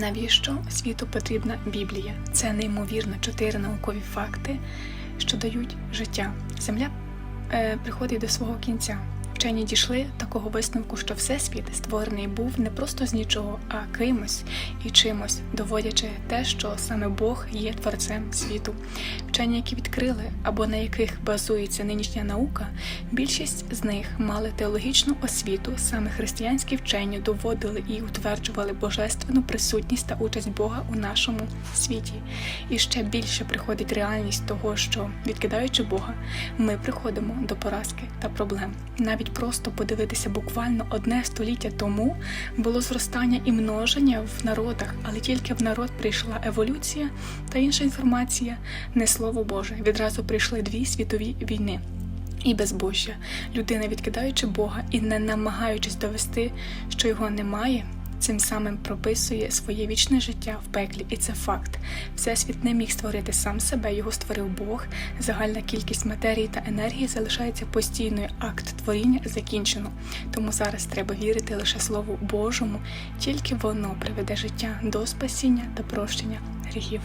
Навіщо світу потрібна Біблія? Це неймовірно чотири наукові факти, що дають життя. Земля е, приходить до свого кінця. Вчені дійшли такого висновку, що всесвіт створений був не просто з нічого, а кимось і чимось, доводячи те, що саме Бог є творцем світу. Вчені, які відкрили або на яких базується нинішня наука, більшість з них мали теологічну освіту. Саме християнські вчені доводили і утверджували божественну присутність та участь Бога у нашому світі. І ще більше приходить реальність того, що відкидаючи Бога, ми приходимо до поразки та проблем. Навіть просто подивитися буквально одне століття тому було зростання і множення в народах, але тільки в народ прийшла еволюція та інша інформація, не слово Боже. Відразу прийшли дві світові війни. І безбожжя, людина, відкидаючи Бога і не намагаючись довести, що його немає, цим самим прописує своє вічне життя в пеклі, і це факт. Всесвіт не міг створити сам себе, його створив Бог. Загальна кількість матерії та енергії залишається постійною. Акт творіння закінчено. Тому зараз треба вірити лише Слову Божому, тільки воно приведе життя до спасіння та прощення гріхів.